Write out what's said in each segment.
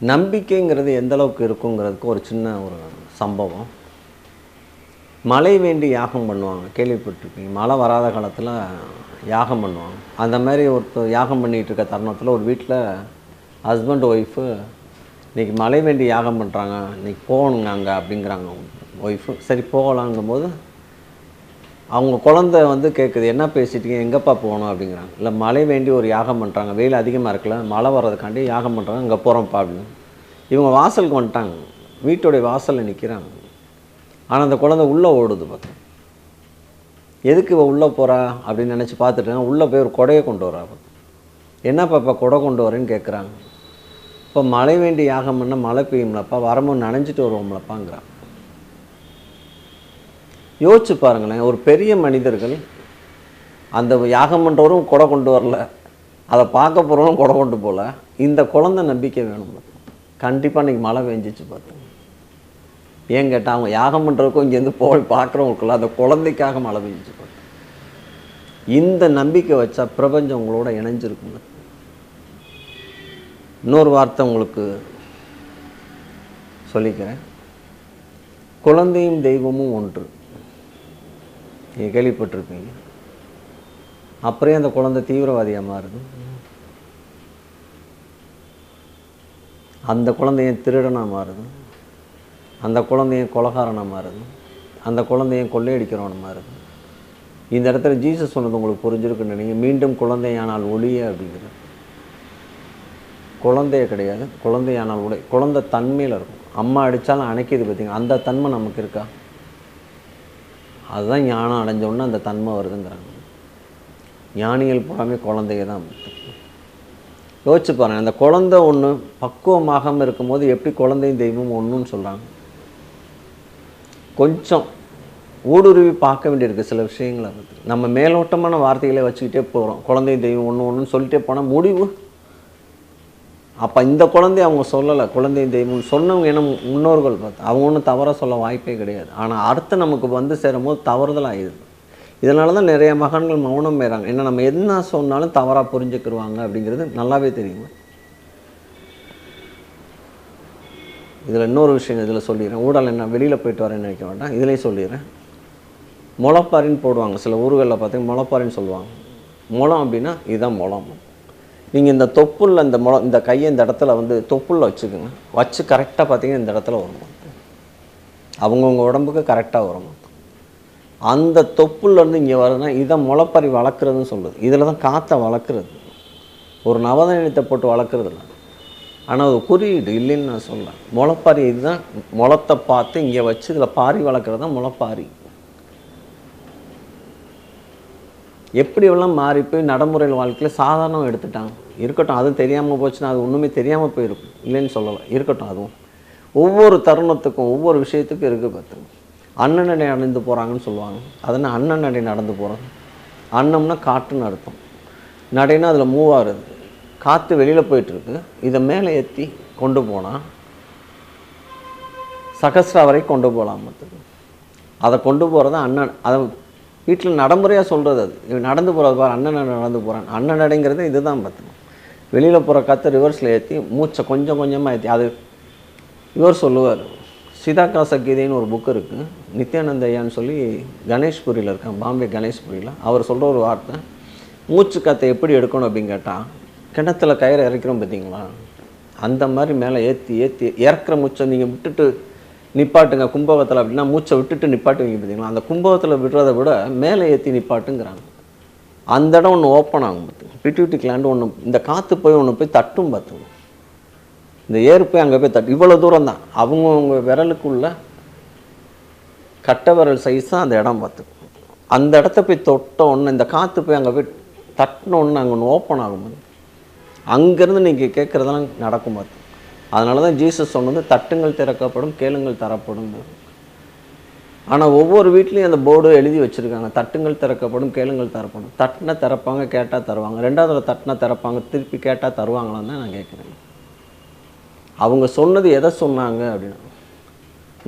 நம்பிக்கைங்கிறது எந்த அளவுக்கு இருக்குங்கிறதுக்கு ஒரு சின்ன ஒரு சம்பவம். மழை வேண்டி யாகம் பண்ணுவாங்க. கேள்விப்பட்டிருக்கீங்க மழை வராத காலத்தில் யாகம் பண்ணுவாங்க. அந்த மாதிரி ஒருத்தர் யாகம் பண்ணிகிட்டு இருக்க தருணத்தில் ஒரு வீட்டில் ஹஸ்பண்ட் ஒய்ஃபு இன்றைக்கி மழை வேண்டி யாகம் பண்ணுறாங்க இன்றைக்கி போகணுங்க அங்கே அப்படிங்கிறாங்க ஒய்ஃபு சரி போகலாங்கும்போது அவங்க குழந்தை வந்து கேட்குது என்ன பேசிட்டீங்க எங்கேப்பா போகணும்? அப்படிங்கிறாங்க. இல்லை மழை வேண்டி ஒரு யாகம் பண்ணுறாங்க வெயில் அதிகமாக இருக்கல மழை வர்றதுக்காண்டி யாகம் பண்ணுறாங்க அங்கே போகிறோம்ப்பா அப்படின்னு. இவங்க வாசலுக்கு வந்துட்டாங்க. வீட்டுடைய வாசலில் நிற்கிறாங்க ஆனால் அந்த குழந்தை உள்ளே ஓடுது பார்த்து எதுக்கு இவள் உள்ளே போகிறா அப்படின்னு நினச்சி பார்த்துட்டு உள்ளே போய் ஒரு கொடையை கொண்டு வரா என்னப்பா இப்போ கொடை கொண்டு வரேன்னு கேட்குறாங்க இப்போ மழை வேண்டி யாகம் பண்ணால் மழை பெய்யும்லப்பா. வரமும் நனைஞ்சிட்டு வருவோம்லப்பாங்கிறான் யோசிச்சு பாருங்களேன் ஒரு பெரிய மனிதர்கள் அந்த யாகம் பண்ணுறவரும் கொடை கொண்டு வரல அதை பார்க்க போகிறவரும் கொடை கொண்டு போகல இந்த குழந்தை நம்பிக்கை வேணும் கண்டிப்பாக இன்றைக்கி மழை பெஞ்சிச்சு பார்த்தோம் ஏன் கேட்டால் அவங்க யாகம் பண்ணுறதுக்கும் இங்கேருந்து போய் பார்க்குறவங்களுக்குள்ள அந்த குழந்தைக்காக மழை பெஞ்சிச்சு பார்த்தோம் இந்த நம்பிக்கை வச்சா பிரபஞ்சம் உங்களோட இணைஞ்சிருக்குங்க இன்னொரு வார்த்தை உங்களுக்கு சொல்லிக்கிறேன். குழந்தையும் தெய்வமும் ஒன்று. நீங்கள் கேள்விப்பட்டிருப்பீங்க. அப்புறம் அந்த குழந்தை தீவிரவாதியாக மாறுது. அந்த குழந்தையும் திருடனாக மாறுது. அந்த குழந்தையும் கொலகாரனாக மாறுது. அந்த குழந்தையும் கொள்ளையடிக்கிறவன மாறுது. இந்த இடத்துல ஜீசஸ் சொன்னது உங்களுக்கு புரிஞ்சிருக்குன்னு நினைங்க மீண்டும் குழந்தையானால் ஒளிய அப்படிங்கிறது. குழந்தைய கிடையாது. குழந்தையானால் உடை குழந்தை தன்மையில் இருக்கும். அம்மா அடித்தாலும் அணைக்கிது பார்த்தீங்க அந்த தன்மை நமக்கு இருக்கா? அதுதான் ஞானம் அடைஞ்சோடனே அந்த தன்மை வருதுங்கிறாங்க. ஞானிகள் பூராமே குழந்தைய தான். யோசிச்சு பாருங்க அந்த குழந்தை ஒன்று பக்குவமாகாமல் இருக்கும்போது எப்படி குழந்தையும் தெய்வம் ஒன்றுன்னு சொல்கிறாங்க கொஞ்சம் ஊடுருவி பார்க்க வேண்டியிருக்கு சில விஷயங்களை பற்றி நம்ம மேலோட்டமான வார்த்தைகளை வச்சுக்கிட்டே போகிறோம் குழந்தையும் தெய்வம் ஒன்று ஒன்றுன்னு சொல்லிட்டே போனால் முடிவு அப்போ இந்த குழந்தைய அவங்க சொல்லலை குழந்தையும் தெய்வம் சொன்னவங்க என்ன முன்னோர்கள் பார்த்து அவங்க ஒன்றும் தவறாக சொல்ல வாய்ப்பே கிடையாது. ஆனால் அடுத்து நமக்கு வந்து சேரும்போது தவறுதல் ஆயிடுது. இதனால தான் நிறைய மகன்கள் மௌனம் பெறாங்க. ஏன்னா நம்ம என்ன சொன்னாலும் தவறாக புரிஞ்சுக்கிடுவாங்க அப்படிங்கிறது நல்லாவே தெரியும். இதில் இன்னொரு விஷயம் இதில் சொல்லிடுறேன். ஊடல் என்ன வெளியில் போயிட்டு வரேன்னு நினைக்க வேண்டாம். இதுலேயும் சொல்லிடுறேன். முளப்பாரின்னு போடுவாங்க. சில ஊர்களில் பார்த்தீங்கன்னா முளப்பாரின்னு சொல்லுவாங்க. முளம் அப்படின்னா இதுதான் முளம். நீங்கள் இந்த தொப்புள்ள இந்த முளம் இந்த கையை இந்த இடத்துல வந்து தொப்புள்ள வச்சுக்கோங்க. வச்சு கரெக்டாக பார்த்தீங்கன்னா இந்த இடத்துல வரும் அவங்கவுங்க உடம்புக்கு கரெக்டாக வரும் அந்த தொப்புலேருந்து இங்கே வருதுன்னா இதை முளைப்பறி வளர்க்குறதுன்னு சொல்லுது. இதில் தான் காற்றை வளர்க்குறது. ஒரு நவதானியத்தை போட்டு வளர்க்குறது இல்லை. ஆனால் அது குறியீடு இல்லைன்னு நான் சொல்ல முளைப்பாரி இதுதான் முளத்தை பார்த்து இங்கே வச்சு இதில் பாரி வளர்க்குறது தான் முளைப்பாரி. எப்படி எல்லாம் மாறி போய் நடைமுறையில் வாழ்க்கையில் சாதாரணம் எடுத்துட்டாங்க? இருக்கட்டும் அதுவும் தெரியாமல் போச்சுன்னா அது ஒன்றுமே தெரியாமல் போயிருக்கும். இல்லைன்னு சொல்லலை. இருக்கட்டும் அதுவும். ஒவ்வொரு தருணத்துக்கும் ஒவ்வொரு விஷயத்துக்கும் இருக்குது பார்த்துங்க அண்ணன் நடை நடந்து போகிறாங்கன்னு சொல்லுவாங்க. அதனால் அண்ணன் நடை நடந்து போகிறாங்க அன்னம்னா காற்றுன்னு அர்த்தம். நடைனா அதில் மூவ் ஆகுது காற்று வெளியில் போயிட்டுருக்கு. இதை மேலே ஏற்றி கொண்டு போனால் சகஸ்ரா வரை கொண்டு போகலாம் மற்றது அதை கொண்டு போகிறது அண்ணன் அதை வீட்டில் நடைமுறையாக சொல்கிறது அது. நடந்து போகிறது பாரு அண்ணன் நடந்து போகிறான் அண்ணன் நடைங்கிறது இதுதான் பார்த்துக்கணும் வெளியில் போகிற காற்று ரிவர்ஸில் ஏற்றி மூச்சை கொஞ்சம் கொஞ்சமாக ஏற்றி அது இவர் சொல்லுவார். சிதாகாச கீதைன்னு ஒரு புக் இருக்குது நித்யானந்த ஐயான்னு சொல்லி கணேஷ்புரியில் இருக்கான் பாம்பே கணேஷ்புரியில். அவர் சொல்கிற ஒரு வார்த்தை மூச்சு காற்றை எப்படி எடுக்கணும் அப்படின்னு கேட்டால் கிணத்துல கயிறு இறக்கிறோம் பார்த்தீங்களா அந்த மாதிரி மேலே ஏற்றி ஏற்றி இறக்குற மூச்சை நீங்கள் விட்டுட்டு நிப்பாட்டுங்க கும்பகத்தில் அப்படின்னா மூச்சை விட்டுட்டு நிப்பாட்டுவீங்க பார்த்தீங்களா? அந்த கும்பகத்தில் விடுறத விட மேலே ஏற்றி நிப்பாட்டுங்கிறாங்க. அந்த இடம் ஒன்று ஓப்பன் ஆகும் பார்த்துங்க. பிட்யூட்டி கிளாண்டு ஒன்று இந்த காற்று போய் ஒன்று போய் தட்டும் பார்த்துங்க. இந்த ஏறு போய் அங்கே போய் தட்டு இவ்வளோ தூரம் தான். அவங்கவுங்க விரலுக்குள்ள கட்டை விரல் சைஸ் தான் அந்த இடம் பார்த்துக்கும் அந்த இடத்த போய் தொட்ட இந்த காற்று போய் அங்கே போய் தட்டின ஒன்று அங்கே ஒன்று ஓப்பன் ஆகும்போது அங்கேருந்து நீங்கள் கேட்குறதெல்லாம் நடக்கும் பார்த்து அதனால தான் ஜீசஸ் சொன்னது தட்டுங்கள் திறக்கப்படும் கேளுங்கள் தரப்படும். ஆனால் ஒவ்வொரு வீட்லேயும் அந்த போர்டு எழுதி வச்சுருக்காங்க. தட்டுங்கள் திறக்கப்படும் கேளுங்கள் தரப்படும். தட்டினா திறப்பாங்க கேட்டால் தருவாங்க. ரெண்டாவது தட்டினா திறப்பாங்க திருப்பி கேட்டால் தருவாங்களான்னு தான் நான் கேட்குறேன். அவங்க சொன்னது எதை சொன்னாங்க அப்படின்னா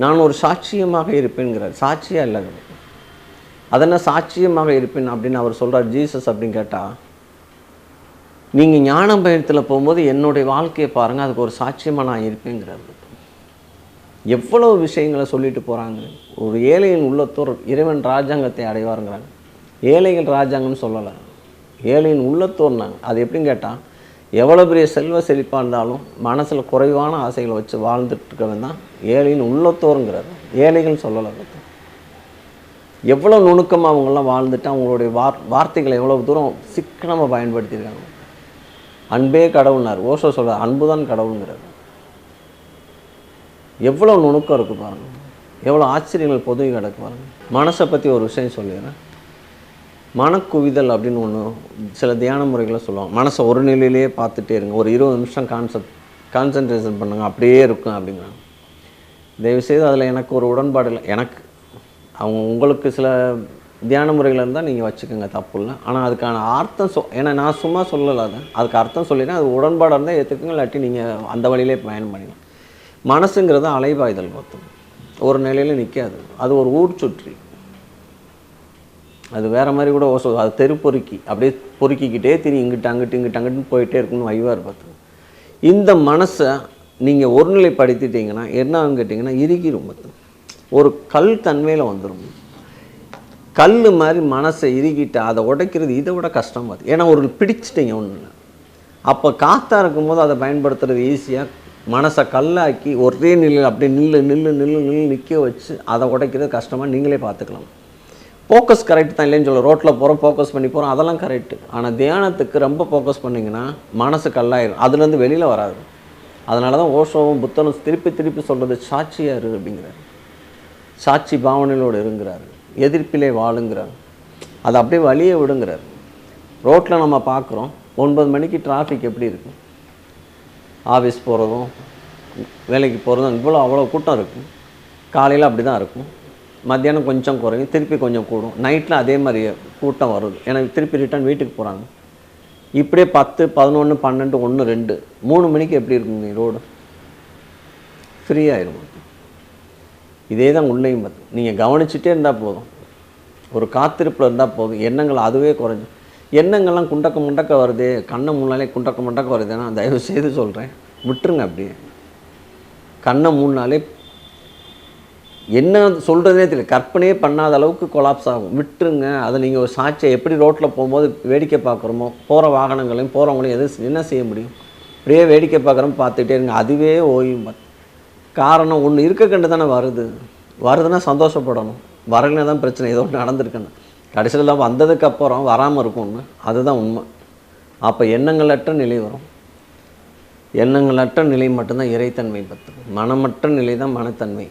நான் ஒரு சாட்சியமாக இருப்பேங்கிறார் சாட்சியாக இல்லை அதென்ன சாட்சியமாக இருப்பேன்? அப்படின்னு அவர் சொல்கிறார் ஜீசஸ் அப்படின்னு கேட்டால் நீங்கள் ஞான பயணத்தில் போகும்போது என்னுடைய வாழ்க்கையை பாருங்கள் அதுக்கு ஒரு சாட்சியமாக நான் இருப்பேங்கிறது எவ்வளவு விஷயங்களை சொல்லிட்டு போகிறாங்க ஒரு ஏழையின் உள்ளத்தோர் இறைவன் ராஜாங்கத்தை அடைவாருங்கிறாங்க. ஏழைகள் ராஜாங்கம்னு சொல்லலை. ஏழையின் உள்ளத்தோர்னாங்க அது எப்படின்னு கேட்டால் எவ்வளோ பெரிய செல்வ செழிப்பாக இருந்தாலும் மனசில் குறைவான ஆசைகளை வச்சு வாழ்ந்துட்டுருக்கவன் தான் ஏழையின் உள்ளத்தோருங்கிறது ஏழைகள் சொல்லலை எவ்வளோ நுணுக்கமாக அவங்கெல்லாம் வாழ்ந்துட்டு அவங்களுடைய வார் வார்த்தைகளை எவ்வளோ தூரம் சிக்கனமாக பயன்படுத்தியிருக்காங்க. அன்பே கடவுள்னார். ஓஷோ சொல்கிறார் அன்பு தான் கடவுளுங்கிறார். எவ்வளோ நுணுக்கம் இருக்குது பாருங்க. எவ்வளோ ஆச்சரியங்கள் பொதுவி கிடக்கு பாருங்க. மனசை பற்றி ஒரு விஷயம் சொல்லிடுறேன். மனக்குவிதல் அப்படின்னு ஒன்று சில தியான முறைகளை சொல்லுவாங்க. மனசை ஒரு நிலையிலேயே பார்த்துட்டே இருங்க. ஒரு இருபது நிமிஷம் கான்செப்ட் கான்சன்ட்ரேஷன் பண்ணுங்க. அப்படியே இருக்கும் அப்படிங்கிறாங்க. தயவுசெய்து அதில் எனக்கு ஒரு உடன்பாடு இல்லை. எனக்கு அவங்க உங்களுக்கு சில தியான முறைகள் இருந்தால் நீங்கள் வச்சுக்கோங்க தப்பு இல்லை. ஆனால் அதுக்கான அர்த்தம் சொ ஏன்னா நான் சும்மா சொல்லலை அதை. அதுக்கு அர்த்தம் சொல்லினா அது உடன்பாடாக இருந்தால் ஏற்றுக்குங்க இல்லாட்டி நீங்கள் அந்த வழியிலே பயணம் பண்ணிக்கலாம். மனசுங்கிறது அலைபாய்தல் பார்த்தோம் ஒரு நிலையில் நிற்காது அது ஒரு ஊர் சுற்றி. அது வேறு மாதிரி கூட ஓசோ அது தெரு பொறுக்கி. அப்படியே பொறுக்கிக்கிட்டே திரி இங்கிட்டு அங்கிட்டு இங்கிட்டு அங்கிட்டு போயிட்டே இருக்குன்னு வைவார் பார்த்து இந்த மனசை நீங்கள் ஒருநிலைப்படுத்திட்டீங்கன்னா என்ன ஆகும் கேட்டிங்கன்னா இறுகிடும் பார்த்து ஒரு கல் தன்மையில் வந்துடும் கல் மாதிரி மனசை இறுகிட்டு அதை உடைக்கிறது இதை விட கஷ்டமாக இருக்குது ஏன்னா ஒரு பிடிச்சிட்டிங்க ஒன்று அப்போ காற்றா இருக்கும்போது அதை பயன்படுத்துறது ஈஸியாக மனசை கல்லாக்கி ஒரே நில்லு அப்படியே நில்லு நில்லு நில்லு நில்லு நிற்க வச்சு அதை உடைக்கிறது கஷ்டமாக நீங்களே பார்த்துக்கலாம். ஃபோக்கஸ் கரெக்ட் தான் இல்லைன்னு சொல்ல. ரோட்டில் போகிறோம் ஃபோக்கஸ் பண்ணி போகிறோம் அதெல்லாம் கரெக்டு ஆனால் தியானத்துக்கு ரொம்ப ஃபோக்கஸ் பண்ணிங்கன்னா மனசு கல்லாயிரும். அதுலேருந்து வெளியில் வராது. அதனால தான் ஓஷோவும் புத்தனும் திருப்பி திருப்பி சொல்கிறது சாட்சியாக இரு அப்படிங்கிறாரு. சாட்சி பாவனையோடு இருங்கிறாரு. எதிர்ப்பிலே வாழுங்கிறார். அதை அப்படியே வழியே விடுங்கிறார். ரோட்டில் நம்ம பார்க்குறோம் ஒன்பது மணிக்கு டிராஃபிக் எப்படி இருக்கும்? ஆஃபீஸ் போகிறதும் வேலைக்கு போகிறதும் இவ்வளோ அவ்வளோ கூட்டம் இருக்கும். காலையில் அப்படி தான் இருக்கும். மத்தியானம் கொஞ்சம் குறையும் திருப்பி கொஞ்சம் கூடும். நைட்டில் அதே மாதிரி கூட்டம் வருது. எனக்கு திருப்பி ரிட்டர்ன் வீட்டுக்கு போகிறாங்க இப்படியே பத்து பதினொன்று பன்னெண்டு ஒன்று ரெண்டு மூணு மணிக்கு எப்படி இருக்குங்க ரோடு? ஃப்ரீ ஆயிரும். இதே தான் உள்ளேயும் பார்த்து. நீங்கள் கவனிச்சுட்டே இருந்தால் போதும். ஒரு காத்திருப்பில் இருந்தால் போதும். எண்ணங்கள் அதுவே குறைஞ்சு. எண்ணங்கள்லாம் குண்டக்க முண்டக்க வருது. கண்ணை முன்னாலே குண்டக்க முண்டக்க வருதுன்னா தயவு செய்து சொல்கிறேன் விட்டுருங்க அப்படியே. கண்ணை மூணாலே என்ன சொல்கிறதே தெரியல. கற்பனையே பண்ணாத அளவுக்கு கொலாப்ஸ் ஆகும். விட்டுருங்க. அதை நீங்கள் ஒரு சாட்சியை எப்படி ரோட்டில் போகும்போது வேடிக்கை பார்க்குறோமோ போகிற வாகனங்களையும் போகிறவங்களையும் எதுவும் என்ன செய்ய முடியும்? அப்படியே வேடிக்கை பார்க்குறோம் பார்த்துட்டே இருங்க. அதுவே ஓய்வு பார்த்து காரணம் ஒன்று இருக்க கண்டு தானே வருது. வருதுன்னா சந்தோஷப்படணும். வரலைன்னா தான் பிரச்சனை. ஏதோ ஒன்று நடந்திருக்குன்னு. கடைசியில் வந்ததுக்கப்புறம் வராமல் இருக்கும்னு அதுதான் உண்மை. அப்போ எண்ணங்களற்ற நிலை வரும். எண்ணங்களற்ற நிலை மட்டும்தான் இறைத்தன்மை பற்று மனமற்ற நிலை தான் மனத்தன்மை.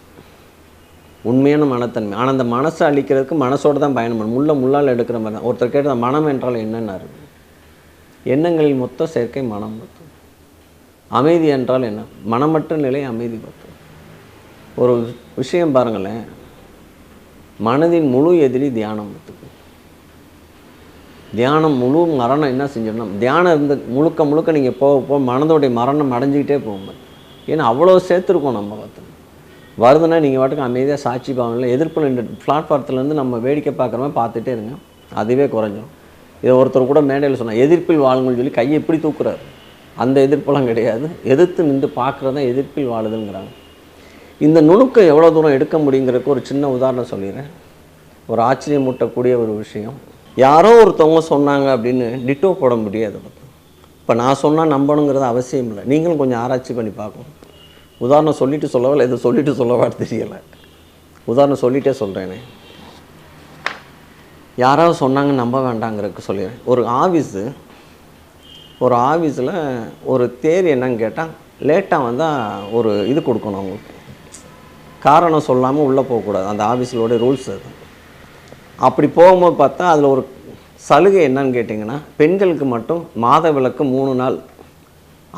உண்மையான மனத்தன்மை. ஆனால் அந்த மனசை அழிக்கிறதுக்கு மனசோடு தான் பயணம் பண்ணும் முள்ள முள்ளால் எடுக்கிற மாதிரி தான். ஒருத்தர் கேட்டால் மனம் என்றால் என்னென்னாரு எண்ணங்களில் மொத்த சேர்க்கை மனம் பத்து. அமைதி என்றால் என்ன? மனமற்ற நிலை அமைதி பத்து. ஒரு விஷயம் பாருங்களேன். மனதின் முழு எதிரி தியானம். தியானம் முழு மரணம் என்ன செஞ்சிடணும் தியானம் இருந்து முழுக்க முழுக்க நீங்கள் போக போக மனதோடைய மரணம் அடைஞ்சிக்கிட்டே போகும் ஏன்னா அவ்வளோ சேர்த்துருக்கோம் நம்ம பார்த்து வருதுன்னா நீங்கள் வாட்டுக்கு அமைதியாக சாட்சி பாவனில் எதிர்ப்பு நின்று பிளாட்ஃபார்த்துலேருந்து நம்ம வேடிக்கை பார்க்குறவங்க பார்த்துட்டே இருங்க. அதுவே குறைஞ்சிரும். இதை ஒருத்தர் கூட மேடையில் சொன்னால் எதிர்ப்பில் வாழுங்கன்னு சொல்லி கையை எப்படி தூக்குறாரு. அந்த எதிர்ப்பெல்லாம் கிடையாது. எதிர்த்து நின்று பார்க்குறது தான் எதிர்ப்பில் வாழுதுங்கிறாங்க. இந்த நுணுக்கம் எவ்வளோ தூரம் எடுக்க முடியுங்கிறதுக்கு ஒரு சின்ன உதாரணம் சொல்லிடுறேன். ஒரு ஆச்சரியமூட்டக்கூடிய ஒரு விஷயம். யாரோ ஒருத்தவங்க சொன்னாங்க அப்படின்னு டிட்டோ போட முடியாது. இப்போ நான் சொன்னால் நம்பணுங்கிறது அவசியம் இல்லை. நீங்களும் கொஞ்சம் ஆராய்ச்சி பண்ணி பார்க்கணும். உதாரணம் சொல்லிட்டு சொல்லவா இல்லை இதை சொல்லிட்டு சொல்லவா தெரியலை. உதாரணம் சொல்லிட்டே சொல்கிறேனே யாராவது சொன்னாங்க நம்ப வேண்டாங்கிறதுக்கு சொல்லிடுறேன். ஒரு ஆஃபீஸு ஒரு ஆஃபீஸில் ஒரு தேர் என்னன்னு கேட்டால் லேட்டாக வந்தால் ஒரு இது கொடுக்கணும் அவங்களுக்கு. காரணம் சொல்லாமல் உள்ளே போகக்கூடாது அந்த ஆஃபீஸிலோடைய ரூல்ஸ் அது. அப்படி போகும்போது பார்த்தா அதில் ஒரு சலுகை என்னன்னு கேட்டிங்கன்னா பெண்களுக்கு மட்டும் மாத விளக்கு மூணு நாள்.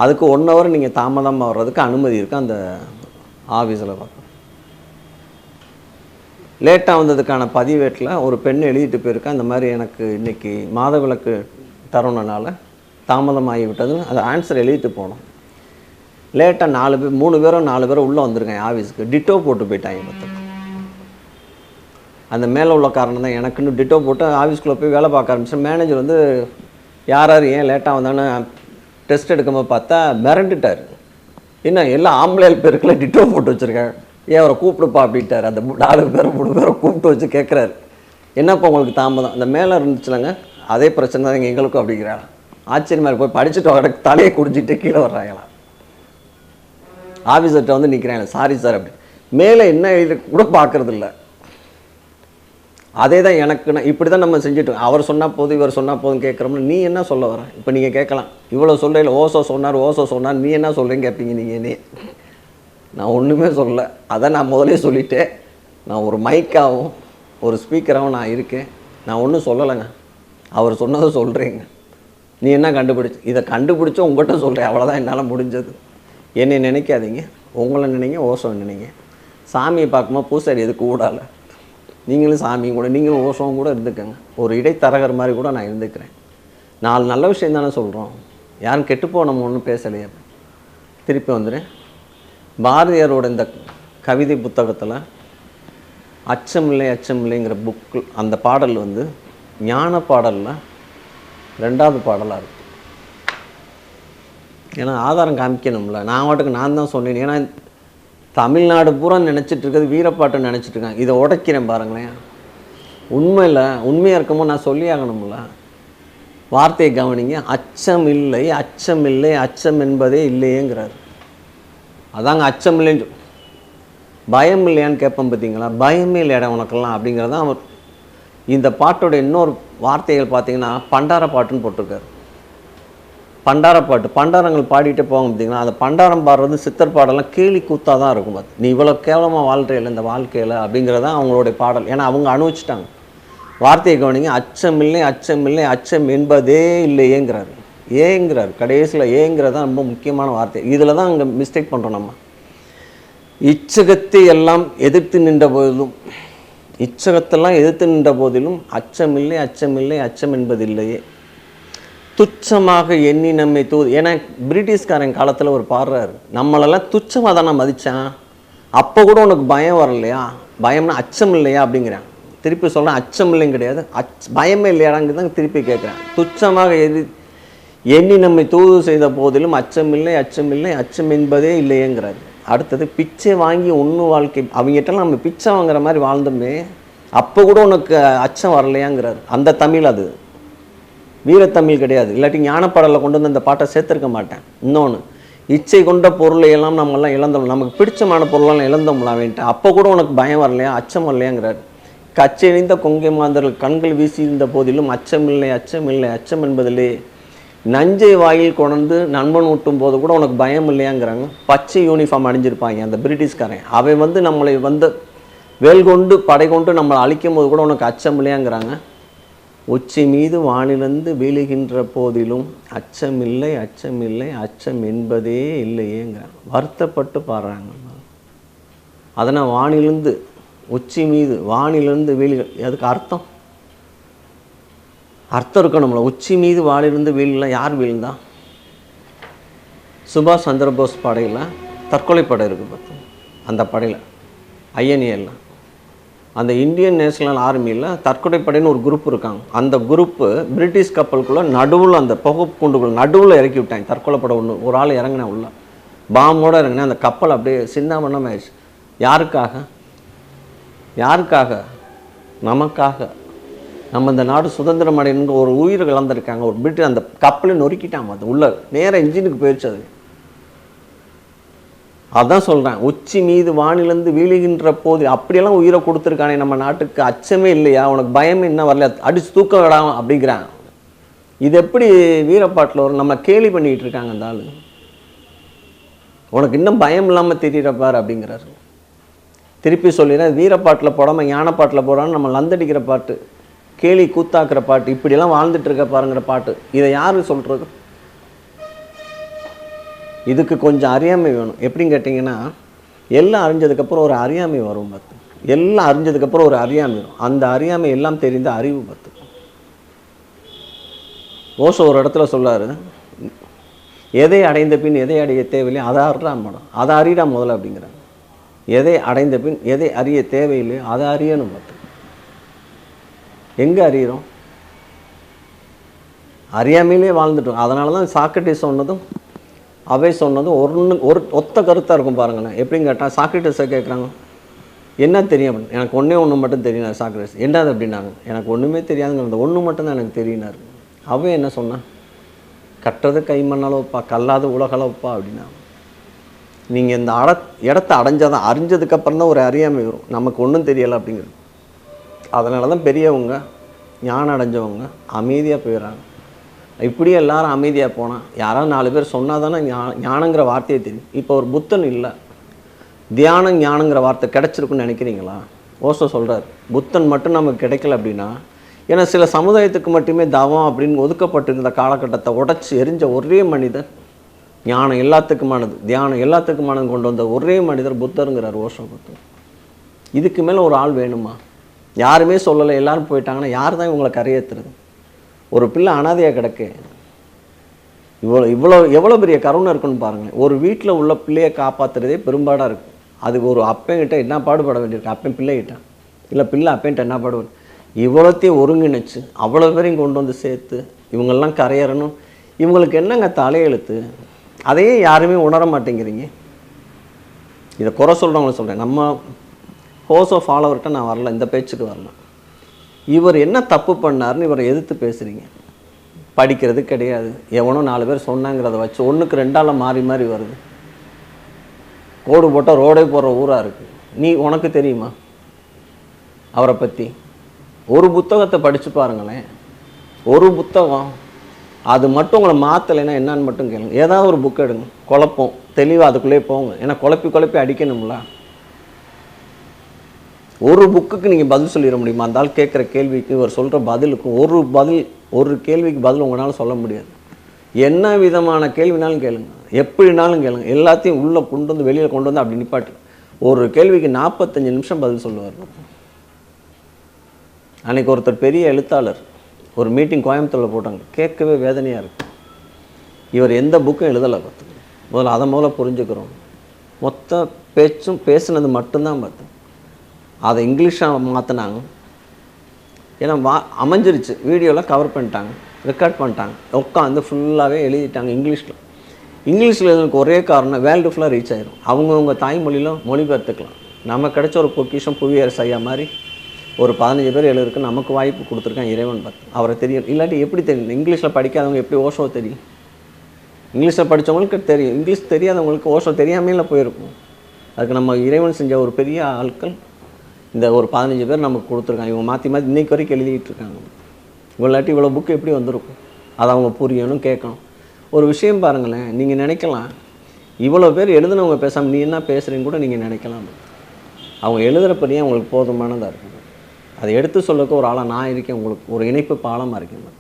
அதுக்கு ஒன் ஹவர் நீங்கள் தாமதமாக வர்றதுக்கு அனுமதி இருக்குது அந்த ஆஃபீஸில் பார்க்க. லேட்டாக வந்ததுக்கான பதிவேட்டில் ஒரு பெண் எழுதிட்டு போயிருக்கா அந்த மாதிரி எனக்கு இன்றைக்கி மாத விளக்கு தரணுனால தாமதமாகி விட்டதுன்னு அதை ஆன்சர் எழுதிட்டு போனோம். லேட்டாக நாலு பேர் மூணு பேரும் நாலு பேரும் உள்ளே வந்திருக்கேன் ஆஃபீஸுக்கு டிட்டோ போட்டு போயிட்டாங்க மொத்தம். அந்த மேலே உள்ள காரணம் தான் எனக்குன்னு டிட்டோ போட்டு ஆஃபீஸ்க்குள்ளே போய் வேலை பார்க்க ஆரம்பிச்சேன். மேனேஜர் வந்து யார் யார் ஏன் லேட்டாக வந்தான்னு டெஸ்ட் எடுக்கும்போது பார்த்தா மிரண்டுட்டார். என்ன எல்லாம் ஆம்பளை பேருக்குள்ள டிட்டோ போட்டு வச்சுருக்கேன் ஏன் அவரை கூப்பிடுப்பா அப்படின்ட்டார். அந்த நாலு பேர் மூணு பேரை கூப்பிட்டு வச்சு கேட்குறாரு என்னப்பா உங்களுக்கு தாமதம்? அந்த மேலே இருந்துச்சுலங்க அதே பிரச்சனை தான் எங்களுக்கும் அப்படிங்கிறாங்க. ஆச்சரியமாக போய் படிச்சுட்டு வர தலையை குடிஞ்சிட்டு கீழே வர்றாங்களா ஆஃபீஸர்கிட்ட வந்து நிற்கிறேன் சாரி சார் அப்படி. மேலே என்ன எழுதி கூட பார்க்குறதில்ல. அதே தான் எனக்கு நான் இப்படி தான் நம்ம செஞ்சுட்டோம் அவர் சொன்னால் போதும் இவர் சொன்னால் போதும் கேட்குறோம்னு நீ என்ன சொல்ல வர? இப்போ நீங்கள் கேட்கலாம். இவ்வளோ சொல்லையில் ஓசோ சொன்னார் ஓசோ சொன்னார் நீ என்ன சொல்கிறீங்க கேட்பீங்க நீங்கள் நான் ஒன்றுமே சொல்லலை. அதை நான் முதலே சொல்லிட்டேன். நான் ஒரு மைக்காகவும் ஒரு ஸ்பீக்கராகவும் நான் இருக்கேன். நான் ஒன்றும் சொல்லலைங்க. அவர் சொன்னதை சொல்கிறேங்க நீ என்ன கண்டுபிடிச்சி? இதை கண்டுபிடிச்சா உங்கள்கிட்ட சொல்கிறேன் அவ்வளோதான் என்னால் முடிஞ்சது. என்னை நினைக்காதீங்க. உங்களை நினைங்க ஓசோ நினைங்க. சாமியை பார்க்கும்போது பூசாரி எதுக்கு கூடால நீங்களும் சாமியும் கூட நீங்களும் ஓசவும் கூட இருந்துக்கங்க. ஒரு இடைத்தரகர் மாதிரி கூட நான் இருந்துக்கிறேன். நாலு நல்ல விஷயம் தானே சொல்கிறோம் யாரும் கெட்டுப்போ நம்ம ஒன்றும் பேசலையே. திருப்பி வந்துடுறேன் பாரதியாரோட இந்த கவிதை புத்தகத்தில் அச்சமில்லை அச்சமில்லைங்கிற புக்கு அந்த பாடல் வந்து ஞான பாடலில் ரெண்டாவது பாடலாக இருக்கும் ஏன்னா ஆதாரம் காமிக்கணும்ல. நான் வாட்டுக்கு நான் தான் சொன்னேன். ஏன்னா தமிழ்நாடு பூரா நினச்சிட்டு இருக்கிறது வீரப்பாட்டு நினச்சிட்டு இருக்காங்க. இதை உடைக்கிறேன் பாருங்களேன். உண்மையில் உண்மையாக இருக்கமோ நான் சொல்லி ஆகணும்ல. வார்த்தையை கவனிங்க. அச்சம் இல்லை அச்சம் இல்லை அச்சம் என்பதே இல்லையேங்கிறார். அதாங்க அச்சம் இல்லைன்னு பயம் இல்லையான்னு கேட்பேன் பார்த்தீங்களா? பயமே இல்லையாடா உனக்கெல்லாம் அப்படிங்கிறது தான் அவர் இந்த பாட்டோட இன்னொரு வார்த்தைகள் பார்த்தீங்கன்னா பண்டார பாட்டுன்னு போட்டிருக்காரு. பண்டார பாட்டு பண்டாரங்கள் பாடிட்டு போவாங்க பார்த்தீங்கன்னா அந்த பண்டாரம் பாடுறது சித்தர் பாடலாம் கேலி கூத்தாக தான் இருக்கும் பார்த்து. நீ இவ்வளோ கேவலமாக வாழ்க்கையில் இந்த வாழ்க்கையில் அப்படிங்கிறதான் அவங்களுடைய பாடல். ஏன்னா அவங்க அனுபவிச்சிட்டாங்க. வார்த்தையை கவனிங்க அச்சமில்லை அச்சமில்லை அச்சம் என்பதே இல்லையேங்கிறாரு. ஏங்கிறார். கடைசியில் ஏங்கிறது தான் ரொம்ப முக்கியமான வார்த்தை. இதில் தான் அங்கே மிஸ்டேக் பண்ணுறோம் நம்ம. இச்சகத்தை எல்லாம் எதிர்த்து நின்ற போதிலும் இச்சகத்தெல்லாம் எதிர்த்து நின்ற போதிலும் அச்சமில்லை அச்சமில்லை அச்சம் என்பதில்லையே துச்சமாக எண்ணி நம்மை தூ ஏன்னா பிரிட்டிஷ்காரன் காலத்தில் ஒரு பாடுறாரு. நம்மளெல்லாம் துச்சமாக தானே மதித்தான் அப்போ கூட உனக்கு பயம் வரலையா? பயம்னா அச்சம் இல்லையா? அப்படிங்கிறேன். திருப்பி சொல்கிறேன் அச்சம் இல்லைங்க கிடையாது. அச் பயமே இல்லையாடாங்க திருப்பி கேட்குறேன் துச்சமாக எதி எண்ணி நம்மை தூது செய்த போதிலும் அச்சமில்லை அச்சமில்லை அச்சம் என்பதே இல்லையேங்கிறாரு. அடுத்தது பிச்சை வாங்கி ஒன்று வாழ்க்கை அவங்ககிட்டலாம் நம்ம பிச்சை வாங்குற மாதிரி வாழ்ந்தோமே அப்போ கூட உனக்கு அச்சம் வரலையாங்கிறார். அந்த தமிழ் அது. வீரத்தமிழ் கிடையாது. இல்லாட்டி ஞானப்பாடலில் கொண்டு வந்து அந்த பாட்டை சேர்த்துருக்க மாட்டேன். இன்னொன்று இச்சை கொண்ட பொருளை எல்லாம் நம்மெல்லாம் இழந்தோம் நமக்கு பிடிச்சமான பொருளெல்லாம் இழந்தோம்லாம் அவன்ட்டு அப்போ கூட உனக்கு பயம் வரலையா? அச்சம் வரலையாங்கிறார். கச்செறிந்த கொங்கை மாந்தர்கள் கண்கள் வீசியிருந்த போதிலும் அச்சமில்லை அச்சமில்லை அச்சம் என்பதிலே நஞ்சை வாயில் கொண்டு நண்பன் ஊட்டும் போது கூட உனக்கு பயம் இல்லையாங்கிறாங்க. பச்சை யூனிஃபார்ம் அணிஞ்சிருப்பாங்க அந்த பிரிட்டிஷ்காரன். அவன் வந்து நம்மளை வந்து வேல் கொண்டு படை கொண்டு நம்மளை அழிக்கும் போது கூட உனக்கு அச்சம் இல்லையாங்கிறாங்க. உச்சி மீது வானிலிருந்து வீழுகின்ற போதிலும் அச்சமில்லை அச்சமில்லை அச்சம் என்பதே இல்லையேங்கிறாங்க வருத்தப்பட்டு பாடுறாங்க அதனால் வானிலிருந்து உச்சி மீது வானிலிருந்து வீழு அதுக்கு அர்த்தம்? அர்த்தம் இருக்கணும்ல. உச்சி மீது வானிலிருந்து வீழலாம் யார் வீழ்ந்தா? சுபாஷ் சந்திரபோஸ் படையில் தற்கொலை படை இருக்குது பார்த்தோம் அந்த படையில் ஐஎன்ஏல. அந்த இந்தியன் நேஷனல் ஆர்மியில் தற்கொலை படைன்னு ஒரு குரூப் இருக்காங்க. அந்த குரூப்பு பிரிட்டிஷ் கப்பலுக்குள்ளே நடுவில் அந்த புகை குண்டுக்குள்ள நடுவில் இறக்கி விட்டாங்க. தற்கொலை படை ஒன்று ஒரு ஆள் இறங்கினேன் உள்ள. பாம்போடு இறங்கினேன் அந்த கப்பல் அப்படியே சிந்தாமண்ணம் ஆயிடுச்சு. யாருக்காக? யாருக்காக? நமக்காக. நம்ம இந்த நாடு சுதந்திரம் அடையணுங்க ஒரு உயிர் கலந்துருக்காங்க ஒரு பிரிட்டிஷ் அந்த கப்பலை நொறுக்கிட்டாங்க. அது உள்ள நேராக இன்ஜினுக்கு போயிடுச்சு அது. அதான் சொல்கிறேன் உச்சி மீது வானிலிருந்து வீழுகின்ற போது அப்படியெல்லாம் உயிரை கொடுத்துருக்கானே நம்ம நாட்டுக்கு அச்சமே இல்லையா? உனக்கு பயமே என்ன வரல? அடிச்சு தூக்க விடாம அப்படிங்கிறான். இது எப்படி வீரப்பாட்டில் வரும் நம்ம கேலி பண்ணிக்கிட்டு இருக்காங்க அந்த ஆள்? உனக்கு இன்னும் பயம் இல்லாமல் தெரியிறப்பார் அப்படிங்கிறாரு. திருப்பி சொல்லிடுறேன் வீரப்பாட்டில் போடாமல் ஞானப்பாட்டில் போடாமல் நம்ம லந்தடிக்கிற பாட்டு கேலி கூத்தாக்குற பாட்டு இப்படியெல்லாம் வாழ்ந்துட்டு இருக்க பாருங்கிற பாட்டு இதை யார் சொல்கிறது இதுக்கு கொஞ்சம் அறியாமை வேணும். எப்படின்னு கேட்டிங்கன்னா எல்லாம் அறிஞ்சதுக்கப்புறம் ஒரு அறியாமை வரும் பார்த்து. எல்லாம் அறிஞ்சதுக்கப்புறம் ஒரு அறியாமை வரும். அந்த அறியாமை எல்லாம் தெரிந்த அறிவு பார்த்து. ஓசோ ஒரு இடத்துல சொல்லாரு எதை அடைந்த பின் எதை அடைய தேவையில்லையோ அதை அறிறான் மேடம் அதை அறியடா முதல்ல அப்படிங்கிறாங்க எதை அடைந்த பின் எதை அறிய தேவையில்லையோ அதை அறியணும் பார்த்து. எங்கே அறியிறோம்? அறியாமையிலே வாழ்ந்துட்டோம். அதனால தான் சாக்ரட்டிஸ் சொன்னதும் அவை சொன்னதும் ஒன்று ஒரு ஒத்த கருத்தாக இருக்கும் பாருங்களேன். எப்படின்னு கேட்டால் சாக்ரட்டிஸை கேட்குறாங்க என்ன தெரியும் அப்படின்னு? எனக்கு ஒன்றே ஒன்று மட்டும் தெரியும் சாக்ரட்டிஸ். என்னது அப்படின்னாங்க. எனக்கு ஒன்றுமே தெரியாதுங்க அந்த ஒன்று மட்டும் தான் எனக்கு தெரியினார். அவன் என்ன சொன்னான் கட்டுறது கைமண்ணளவுப்பா கல்லாத உலகளவுப்பா அப்படின்னா நீங்கள் இந்த அட இடத்த அடைஞ்சாதான் அறிஞ்சதுக்கப்புறம் தான் ஒரு அறியாமை வரும். நமக்கு ஒன்றும் தெரியலை அப்படிங்கிறது. அதனால தான் பெரியவங்க ஞானம் அடைஞ்சவங்க அமைதியாக போயிடுறாங்க. இப்படியே எல்லாரும் அமைதியாக போனால் யாராவது நாலு பேர் சொன்னால் தானே ஞா ஞானங்கிற வார்த்தையே தெரியும். இப்போ ஒரு புத்தன் இல்லை. தியானம் ஞானங்கிற வார்த்தை கிடச்சிருக்குன்னு நினைக்கிறீங்களா? ஓசோ சொல்கிறார் புத்தன் மட்டும் நமக்கு கிடைக்கல அப்படின்னா ஏன்னா சில சமுதாயத்துக்கு மட்டுமே தவம் அப்படின்னு ஒதுக்கப்பட்டிருந்த காலகட்டத்தை உடச்சி எரிஞ்ச ஒரே மனிதர் ஞானம் எல்லாத்துக்குமானது தியானம் எல்லாத்துக்குமானது கொண்டு வந்த ஒரே மனிதர் புத்தருங்கிறார் ஓஷோ புத்தர். இதுக்கு மேலே ஒரு ஆள் வேணுமா? யாருமே சொல்லலை எல்லாரும் போயிட்டாங்கன்னா யார் தான் இவங்களை கரையேற்றுறது ஒரு பிள்ளை அனாதையாக கிடக்கு. இவ்வளோ இவ்வளோ எவ்வளோ பெரிய கருணை இருக்குன்னு பாருங்களேன். ஒரு வீட்டில் உள்ள பிள்ளையை காப்பாற்றுறதே பெரும்பாடாக இருக்கும். அதுக்கு ஒரு அப்பங்கிட்ட என்ன பாடுபட வேண்டியிருக்கு? அப்பன் பிள்ளைகிட்ட. இல்லை பிள்ளை அப்பன்ட்ட என்ன பாடுபடும் இவ்வளோத்தையும் ஒருங்கிணைச்சு அவ்வளோ பேரையும் கொண்டு வந்து சேர்த்து இவங்கெல்லாம் கரையறணும். இவங்களுக்கு என்னங்க தலையெழுத்து? அதையே யாருமே உணர மாட்டேங்கிறீங்க. இதை குறை சொல்கிறவங்கள சொல்கிறேன் நம்ம ஹோஸ் ஆஃப் ஃபாலோவர்கிட்ட நான் வரல. இந்த பேச்சுக்கு வரல. இவர் என்ன தப்பு பண்ணார்னு இவரை எதிர்த்து பேசுகிறீங்க படிக்கிறது கிடையாது. எவனோ நாலு பேர் சொன்னாங்கிறத வச்சு ஒன்றுக்கு ரெண்டால மாறி மாறி வருது. கோடு போட்டால் ரோடே போகிற ஊராக இருக்குது நீ உனக்கு தெரியுமா? அவரை பற்றி ஒரு புத்தகத்தை படித்து பாருங்களேன். ஒரு புத்தகம். அது மட்டும் உங்களை மாற்றலைன்னா என்னன்னு மட்டும் கேளுங்க. ஏதாவது ஒரு புக் எடுங்க. குழப்பம். தெளிவாக அதுக்குள்ளே போங்க. ஏன்னா குழப்பி குழப்பி அடிக்கணும்ல. ஒரு புக்குக்கு நீங்கள் பதில் சொல்லிட முடியுமா? அந்த ஆள் கேட்குற கேள்விக்கு இவர் சொல்கிற பதிலுக்கும் ஒரு பதில் ஒரு கேள்விக்கு பதில் உங்களால் சொல்ல முடியாது. என்ன விதமான கேள்வினாலும் கேளுங்க. எப்படினாலும் கேளுங்க. எல்லாத்தையும் உள்ளே கொண்டு வந்து வெளியில் கொண்டு வந்து அப்படி நிப்பாட்டு. ஒரு கேள்விக்கு நாற்பத்தஞ்சு நிமிஷம் பதில் சொல்லுவார். அன்றைக்கி ஒருத்தர் பெரிய எழுத்தாளர் ஒரு மீட்டிங் கோயம்புத்தூரில் போட்டாங்க. கேட்கவே வேதனையாக இருக்கு. இவர் எந்த புக்கும் எழுதலை பார்த்து முதல்ல அதை முதல்ல புரிஞ்சுக்கிறோம். மொத்த பேச்சும் பேசுனது மட்டும்தான் பார்த்து அதை இங்கிலீஷாக மாற்றினாங்க ஏன்னா வா அமைஞ்சிருச்சு. வீடியோலாம் கவர் பண்ணிட்டாங்க. ரெக்கார்ட் பண்ணிட்டாங்க. உட்காந்து ஃபுல்லாகவே எழுதிட்டாங்க இங்கிலீஷில். இங்கிலீஷில் எழுதுனதுக்கு ஒரே காரணம் வேர்ல்டு ஃபுல்லாக ரீச் ஆயிரும். அவங்கவுங்க தாய்மொழியிலும் மொழிபெயர்த்துக்கலாம். நம்ம கிடைச்ச ஒரு பொக்கிஷம் புவியரசு ஐயா மாதிரி ஒரு பதினஞ்சு பேர் எழுதுறதுக்கு நமக்கு வாய்ப்பு கொடுத்துருக்கான் இறைவன் பார்த்து அவரை தெரியும். இல்லாட்டி எப்படி தெரியும்? இங்கிலீஷில் படிக்காதவங்க எப்படி ஓஷோ தெரியும்? இங்கிலீஷில் படித்தவங்களுக்கு தெரியும். இங்கிலீஷ் தெரியாதவங்களுக்கு ஓஷோ தெரியாமல் போயிருக்கும். அதுக்கு நம்ம இறைவன் செஞ்ச ஒரு பெரிய ஆட்கள் இந்த ஒரு பதினஞ்சு பேர் நமக்கு கொடுத்துருக்காங்க. இவங்க மாற்றி மாற்றி இன்றைக்கு வரைக்கும் எழுதிட்டு இருக்காங்க இவ்வளோட்டி இவ்வளோ புக்கு எப்படி வந்திருக்கும்? அதை அவங்க புரியணும் கேட்கணும். ஒரு விஷயம் பாருங்களேன். நீங்கள் நினைக்கலாம் இவ்வளோ பேர் எழுதுனவங்க பேசாமல் நீ என்ன பேசுகிறீங்க கூட நீங்கள் நினைக்கலாம். அவங்க எழுதுகிறப்படியே அவங்களுக்கு போதுமானதாக இருக்குது அதை எடுத்து சொல்லக்க ஒரு ஆளாக நான் இருக்கேன். உங்களுக்கு ஒரு இணைப்பு பாலமாக இருக்கேன்.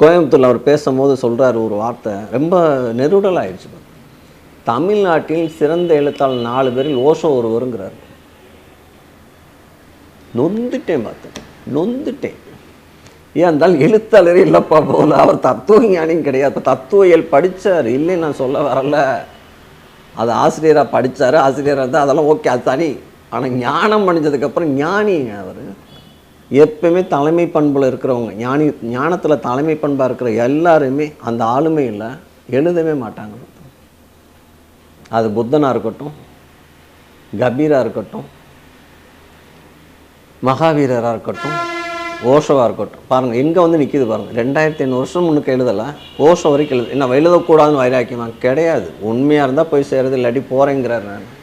கோயம்புத்தூரில் அவர் பேசும்போது சொல்கிறார் ஒரு வார்த்தை. ரொம்ப நெருடல் ஆயிடுச்சு தமிழ்நாட்டில் சிறந்த எழுத்தாளர் நாலு பேரில் ஓஷோ ஒருவருங்கிறார். நொந்துட்டேன் பார்த்தேன் நொந்துட்டேன். ஏன் இருந்தாலும் எழுத்தாளரே இல்லைப்பா போல. அவர் தத்துவ ஞானியும் கிடையாது. தத்துவியல் படிச்சார். இல்லை நான் சொல்ல வரல. அது ஆசிரியராக படிச்சாரு. ஆசிரியராக இருந்தால் அதெல்லாம் ஓகே அது தனி. ஆனால் ஞானம் அடைஞ்சதுக்கப்புறம் ஞானிங்க அவர். எப்பயுமே தலைமை பண்பில் இருக்கிறவங்க ஞானி ஞானத்தில் தலைமை பண்பாக இருக்கிற எல்லாருமே அந்த ஆளுமையில் எழுதவே மாட்டாங்க. அது புத்தனாக இருக்கட்டும் கபீராக இருக்கட்டும் மகாவீரராக இருக்கட்டும் ஓஷோவாக இருக்கட்டும். பாருங்கள் எங்கே வந்து நிற்கிது பாருங்கள் ரெண்டாயிரத்தி ஐநூறு வருஷம் முன்னுக்கு எழுதலை. ஓஷோ வரைக்கும் எழுது. என்ன எழுதக்கூடாதுன்னு வைராக்கியமா? கிடையாது. உண்மையாக இருந்தால் போய் சேருது இல்லாட்டி போகிறேங்கிறார் நான்.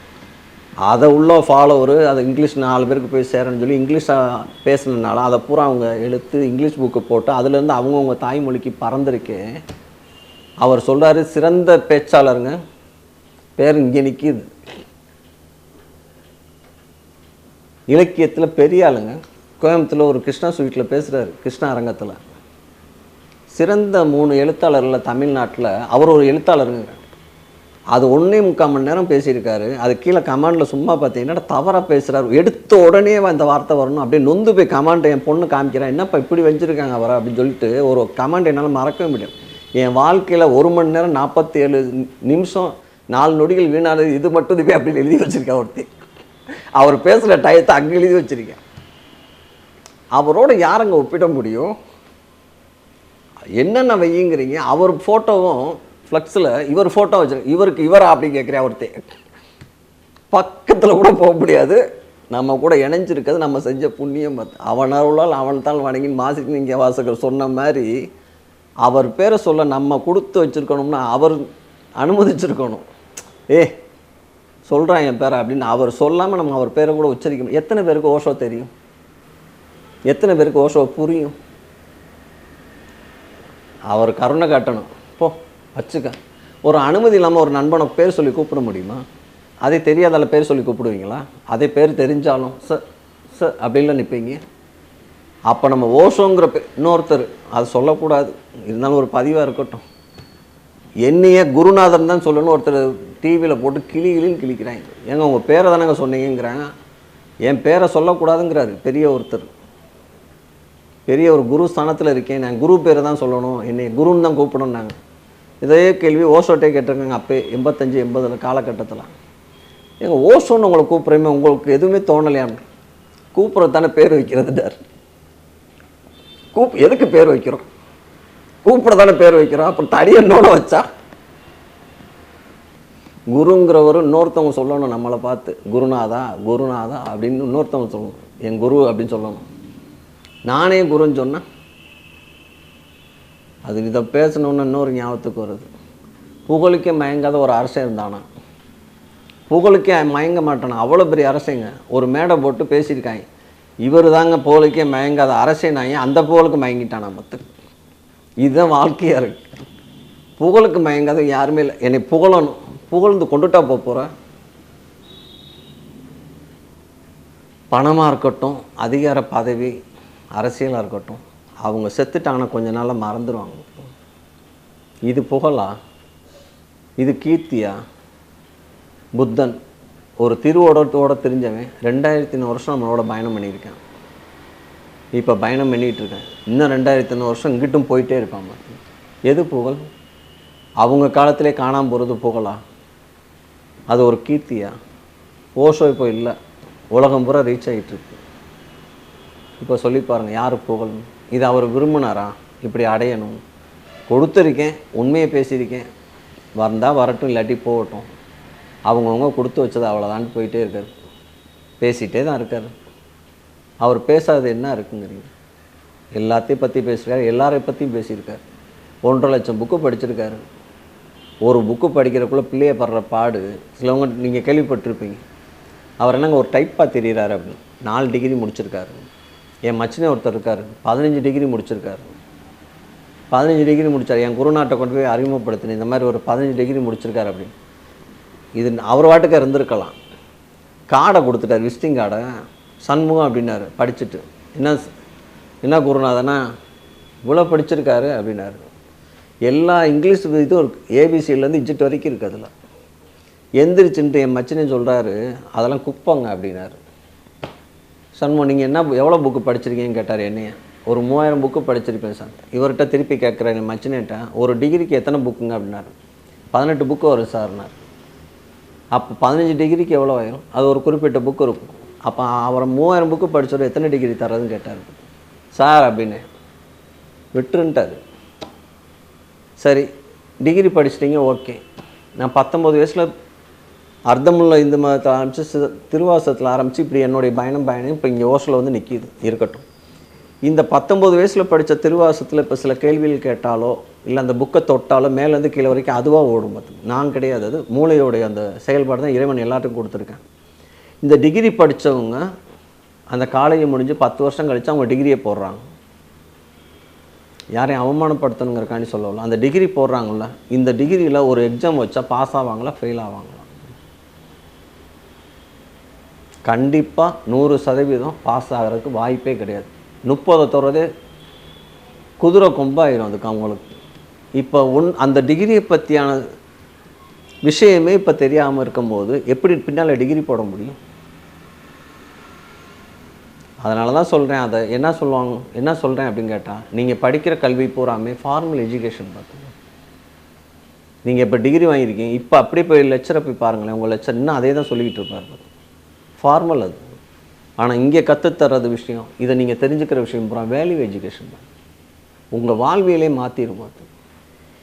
அதை உள்ள ஃபாலோவர் அதை இங்கிலீஷ் நாலு பேருக்கு போய் சேரன்னு சொல்லி இங்கிலீஷாக பேசுனதுனால அதை பூரா அவங்க எடுத்து இங்கிலீஷ் புக்கு போட்டு அதுலேருந்து அவங்கவுங்க தாய்மொழிக்கு பறந்துருக்கு. அவர் சொல்கிறாரு சிறந்த பேச்சாளருங்க. பேர் இங்கே நிற்கிது இலக்கியத்தில் பெரிய ஆளுங்க. கோயம்புத்தூரில் ஒரு கிருஷ்ணா ஸ்வீட்டில் பேசுகிறாரு கிருஷ்ணா அரங்கத்தில். சிறந்த மூணு எழுத்தாளர்களில் தமிழ்நாட்டில் அவர் ஒரு எழுத்தாளருங்க. அது ஒன்றே முக்கால் மணி நேரம் பேசியிருக்காரு. அது கீழே கமாண்டில் சும்மா பார்த்தீங்கன்னா தவறாக பேசுகிறாரு எடுத்த உடனே இந்த வார்த்தை வரணும் அப்படியே நொந்து போய் கமாண்டை என் பொண்ணு காமிக்கிறேன் என்னப்பா இப்படி வச்சுருக்காங்க வர அப்படின்னு சொல்லிட்டு ஒரு கமாண்ட் என்னால் மறக்கவே முடியும் என் வாழ்க்கையில் ஒரு மணி நேரம் நாற்பத்தி ஏழு நிமிஷம் நாலு நொடிகள் வீணானது இது மட்டும் போய் அப்படின்னு எழுதி வச்சுருக்கேன் ஒருத்தி. அவர் பேசுகிற டயத்தை அங்கே எழுதி வச்சிருக்கேன் அவரோட யாரங்க ஒப்பிட முடியும்? என்னென்ன வையுங்கிறீங்க? அவர் ஃபோட்டோவும் ஃப்ளக்ஸில் இவர் ஃபோட்டோ வச்சுருக்க இவருக்கு இவரா அப்படி கேட்குறேன் ஒருத்தர் பக்கத்தில் கூட போக முடியாது. நம்ம கூட இணைஞ்சிருக்கிறது நம்ம செஞ்ச புண்ணியம் பார்த்து அவன் அருளால் அவன் தான் வணங்கி மாசிக்கு நீங்கள் வாசகர் சொன்ன மாதிரி அவர் பேரை சொல்ல நம்ம கொடுத்து வச்சுருக்கணும்னா அவர் அனுமதிச்சிருக்கணும். ஏ சொல்கிறான் என் பேரை அப்படின்னு அவர் சொல்லாமல் நம்ம அவர் பேரை கூட உச்சரிக்கணும் எத்தனை பேருக்கு ஓஷோ தெரியும்? எத்தனை பேருக்கு ஓஷோ புரியும்? அவர் கருணை காட்டணும். போ வச்சுக்க. ஒரு அனுமதி இல்லாமல் ஒரு நண்பனை பேர் சொல்லி கூப்பிட முடியுமா? அதே தெரியாதால பேர் சொல்லி கூப்பிடுவீங்களா? அதே பேர் தெரிஞ்சாலும் ச ச அப்படின்லாம் நிற்பீங்க அப்போ நம்ம ஓஷோங்கிற பே இன்னொருத்தர் அது சொல்லக்கூடாது. இருந்தாலும் ஒரு பதிவாக இருக்கட்டும். என்னைய குருநாதன் தான் சொல்லணும் ஒருத்தர் டிவியில் போட்டு கிளி கிளின்னு கிழிக்கிறாங்க ஏங்க உங்கள் பேரை தானேங்க சொன்னீங்கிறாங்க என் பேரை சொல்லக்கூடாதுங்கிறாரு பெரிய ஒருத்தர். பெரிய ஒரு குரு ஸ்தானத்தில் இருக்கேன் நான் குரு பேரை தான் சொல்லணும் என்னை குருன்னு தான் கூப்பிடணும் நாங்கள் இதே கேள்வி ஓசோட்டே கேட்டிருக்காங்க அப்போ எண்பத்தஞ்சு எண்பதில் காலகட்டத்தில். எங்கள் ஓஷோன்னு உங்களை கூப்பிட்றமே உங்களுக்கு எதுவுமே தோணலையாம் கூப்பிட்றது தானே பேர் வைக்கிறதுட்டார் கூப் எதுக்கு பேர் வைக்கிறோம்? கூப்பிட தானே பேர் வைக்கிறோம். அப்புறம் தடியை நோட வச்சா? குருங்கிறவர் இன்னொருத்தவங்க சொல்லணும் நம்மளை பார்த்து. குருநாதா குருநாதா அப்படின்னு இன்னொருத்தவங்க சொல்லணும். என் குரு அப்படின்னு சொல்லணும். நானே குருன்னு சொன்னேன் அது இதை பேசணுன்னு இன்னொரு ஞாபகத்துக்கு வருது. புகழுக்கே மயங்காத ஒரு அரசன் இருந்தானா? புகழுக்கே மயங்க மாட்டானா? அவ்வளோ பெரிய அரசைங்க. ஒரு மேடை போட்டு பேசியிருக்காங்க. இவர் தாங்க புகழுக்கே மயங்காத அரசனாங்க அந்த புகழுக்கு மயங்கிட்டானா மற்ற இதுதான் வாழ்க்கையாக இருக்கு. புகழுக்கு மயங்காத யாருமே இல்லை. என்னை புகழணும். புகழ்ந்து கொண்டுட்டா போக போகிறேன் பணமாக இருக்கட்டும் அதிகார பதவி அரசியலாக இருக்கட்டும் அவங்க செத்துட்டாங்கன்னா கொஞ்ச நாளில் மறந்துடுவாங்க இது புகழா? இது கீர்த்தியா? புத்தன். ஒரு திருவோடத்தோட தெரிஞ்சவன். ரெண்டாயிரத்தி வருஷம் நம்மளோட பயணம் பண்ணியிருக்கேன். இப்போ பயணம் பண்ணிகிட்டு இருக்கேன் இன்னும் ரெண்டாயிரத்தி வருஷம் இங்கிட்டும் போயிட்டே இருப்பாங்க எது புகழ்? அவங்க காலத்திலே காணாமல் போகிறது புகழா? அது ஒரு கீர்த்தியா? ஓஷோ இப்போ இல்லை. உலகம் பூரா ரீச் ஆகிட்டுருக்கு இப்போ சொல்லி பாருங்கள் யார் புகழ் இது அவர் விரும்பினாரா? இப்படி அடையணும். கொடுத்துருக்கேன் உண்மையை பேசியிருக்கேன். வந்தால் வரட்டும் இல்லாட்டி போகட்டும். அவங்கவுங்க கொடுத்து வச்சது அவ்வளோதான் போயிட்டே இருக்கார். பேசிகிட்டே தான் இருக்கார். அவர் பேசாதது என்ன இருக்குங்கிறீங்க? எல்லாத்தையும் பற்றி பேசியிருக்காரு எல்லாரை பற்றியும் பேசியிருக்காரு. ஒன்றரை லட்சம் புக்கு படிச்சிருக்காரு. ஒரு புக்கு படிக்கிறக்குள்ளே பிள்ளைய படுற பாடு சிலவங்க நீங்கள் கேள்விப்பட்டிருப்பீங்க. அவர் என்னங்க ஒரு டைப்பாக தெரியுறாரு அப்படின்னு. நாலு டிகிரி முடிச்சிருக்காரு. என் மச்சினே ஒருத்தர் இருக்கார். பதினஞ்சு டிகிரி முடிச்சிருக்காரு. பதினஞ்சு டிகிரி முடித்தார் என் குருநாட்டை கொண்டு போய் அறிமுகப்படுத்தினேன். இந்த மாதிரி ஒரு பதினஞ்சு டிகிரி முடிச்சிருக்காரு அப்படின்னு. இது அவர் வாட்டுக்கு இருந்திருக்கலாம். கார்டை கொடுத்துட்டார் விசிட்டிங் கார்டை சண்முகம் அப்படின்னாரு படிச்சுட்டு. என்ன என்ன குருநாதனா இவ்வளோ படிச்சிருக்காரு அப்படின்னாரு. எல்லா இங்கிலீஷ் இதுவும் இருக்கு ஏபிசிலேருந்து இஜிட் வரைக்கும் இருக்குது அதில். எந்திரிச்சுன்ட்டு என் மச்சினே சொல்கிறாரு அதெல்லாம் குப்பங்க அப்படின்னாரு. சண்முகம் நீங்கள் என்ன எவ்வளோ புக்கு படிச்சிருக்கீங்கன்னு கேட்டார் என்னைய. ஒரு மூவாயிரம் புக்கு படிச்சிருப்பேன் சார். இவர்கிட்ட திருப்பி கேட்குறேன் என் மச்சினேட்ட ஒரு டிகிரிக்கு எத்தனை புக்குங்க அப்படின்னாரு. பதினெட்டு புக்கு வரும் சார்னார் அப்போ பதினஞ்சு டிகிரிக்கு எவ்வளோ ஆயிரும்? அது ஒரு குறிப்பிட்ட புக்கு இருக்கும். அப்போ அவரை மூவாயிரம் புக்கு படித்தவர் எத்தனை டிகிரி தர்றதுன்னு கேட்டார். சார் அப்படின்னு. விட்டுருன்ட்டார். சரி டிகிரி படிச்சிட்டிங்க ஓகே நான் பத்தொம்பது வயசில் அர்த்தமுள்ள இந்து மதத்தை ஆரம்பித்து திருவாசத்தில் ஆரம்பித்து இப்படி என்னுடைய பயணம் பயணம் இப்போ இங்கே ஓசில் வந்து நிற்கிது இருக்கட்டும். இந்த பத்தொம்பது வயசில் படித்த திருவாசத்தில் இப்போ சில கேள்விகள் கேட்டாலோ இல்லை அந்த புக்கை தொட்டாலோ மேலேருந்து கீழே வரைக்கும் அதுவாக ஓடும் பார்த்து நான் கிடையாது அது மூளையோடைய அந்த செயல்பாடு தான் இறைவன் எல்லாத்துக்கும் கொடுத்துருக்கேன். இந்த டிகிரி படித்தவங்க அந்த காலேஜ் முடிஞ்சு பத்து வருஷம் கழித்து அவங்க டிகிரியை போடுறாங்க. யாரையும் அவமானப்படுத்தணுங்கிறக்காண்டி சொல்லல அந்த டிகிரி போடுறாங்கல்ல இந்த டிகிரியில் ஒரு எக்ஸாம் வச்சா பாஸ் ஆவாங்களா ஃபெயில் ஆவாங்களா? கண்டிப்பாக நூறு சதவீதம் பாஸ் ஆகிறதுக்கு வாய்ப்பே கிடையாது. முப்பதை தோறதே குதிரை கொம்பாயிரும் அதுக்கு அவங்களுக்கு. இப்போ ஒன் அந்த டிகிரியை பற்றியான விஷயமே இப்போ தெரியாமல் இருக்கும்போது எப்படி பின்னால் டிகிரி போட முடியும்? அதனால தான் சொல்கிறேன் அதை என்ன சொல்லுவாங்க என்ன சொல்கிறேன் அப்படின்னு கேட்டால் நீங்கள் படிக்கிற கல்வி பூராமே ஃபார்மல் எஜுகேஷன் பார்த்துங்க நீங்கள் இப்போ டிகிரி வாங்கியிருக்கீங்க இப்போ அப்படியே போய் லெக்சரை போய் பாருங்களேன் உங்கள் லெக்சர் இன்னும் அதே தான் சொல்லிக்கிட்டு இருப்பார் ஃபார்மல் அது. ஆனால் இங்கே கற்றுத்தர்றது விஷயம் இதை நீங்கள் தெரிஞ்சுக்கிற விஷயம் பூரா வேல்யூ எஜுகேஷன் தான். உங்கள் வாழ்வியலே மாற்றிடும் பார்த்து.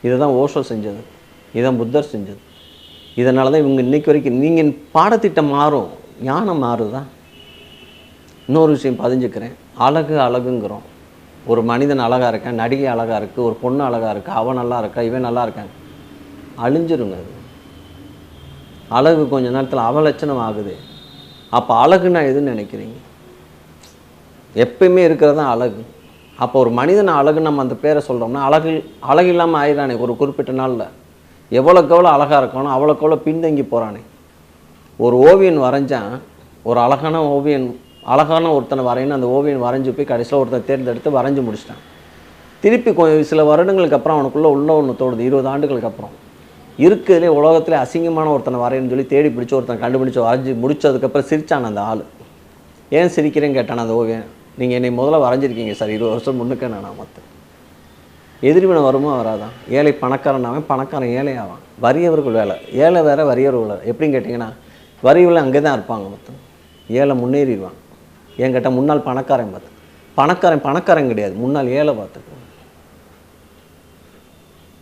இதை தான் ஓஷோ செஞ்சது இதான் புத்தர் செஞ்சது. இதனால தான் இவங்க இன்னைக்கு வரைக்கும் நீங்கள் பாடத்திட்டம் மாறும் ஞானம் மாறுதான் இன்னொரு விஷயம் பதிஞ்சுக்கிறேன். அழகு அழகுங்கிறோம். ஒரு மனிதன் அழகாக இருக்கான் நடிகை அழகாக இருக்குது ஒரு பொண்ணு அழகாக இருக்கா அவன் நல்லா இருக்கா இவன் நல்லா இருக்கான். அழிஞ்சிருங்க அது. அழகு கொஞ்ச நேரத்தில் அவலட்சணம் ஆகுது. அப்போ அழகுன்னா எதுன்னு நினைக்கிறீங்க? எப்பயுமே இருக்கிறது தான் அழகு. அப்போ ஒரு மனிதன் அழகு நம்ம அந்த பேரை சொல்கிறோம்னா அழகு அழகு இல்லாமல் ஆயிடானே ஒரு குறிப்பிட்ட நாளில். எவ்வளோக்கு எவ்வளோ அழகாக இருக்கணும் அவ்வளோக்கு எவ்வளோ பின்தங்கி போகிறானே ஒரு ஓவியன் வரைஞ்சான் ஒரு அழகான ஓவியன் அழகான ஒருத்தனை வரையின்னு அந்த ஓவியன் வரைஞ்சு போய் கடைசியில் ஒருத்தனை தேர்ந்தெடுத்து வரைஞ்சி முடிச்சிட்டான். திருப்பி சில வருடங்களுக்கு அப்புறம் அவனுக்குள்ளே உள்ள ஒன்று தோணுது. இருபது ஆண்டுகளுக்கு அப்புறம். இருக்கிறதுலே உலகத்தில் அசிங்கமான ஒருத்தனை வரையன்னு சொல்லி தேடி பிடிச்சி ஒருத்தனை கண்டுபிடிச்சி வரைஞ்சி முடிச்சதுக்கப்புறம் சிரித்தான் அந்த ஆள். ஏன் சிரிக்கிறேன்னு கேட்டான் அந்த ஓவியன். நீங்கள் என்னை முதல்ல வரைஞ்சிருக்கீங்க சார். இருபது வருஷம் முன்னுக்கு நான் மற்ற எதிர்வினை வருமா வராதான். ஏழை பணக்காரன் பணக்காரன் ஏழை ஆவான் வறியவர்கள் வேலை. ஏழை வேறு வறியவர் வேலை. எப்படின்னு கேட்டிங்கன்னா வறியவர்கள் அங்கே தான் இருப்பாங்க மொத்தம். ஏழை முன்னேறிடுவான் ஏன் கேட்டால் முன்னாள் பணக்காரன் பார்த்து. பணக்காரன் பணக்காரன் கிடையாது. முன்னாள் ஏழை பார்த்துக்கோ.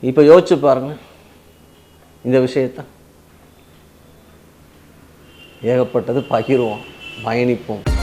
இப்போ யோசிச்சு பாருங்க. இந்த விஷயத்த. ஏகப்பட்டது பகிர்வோம் பயணிப்போம்.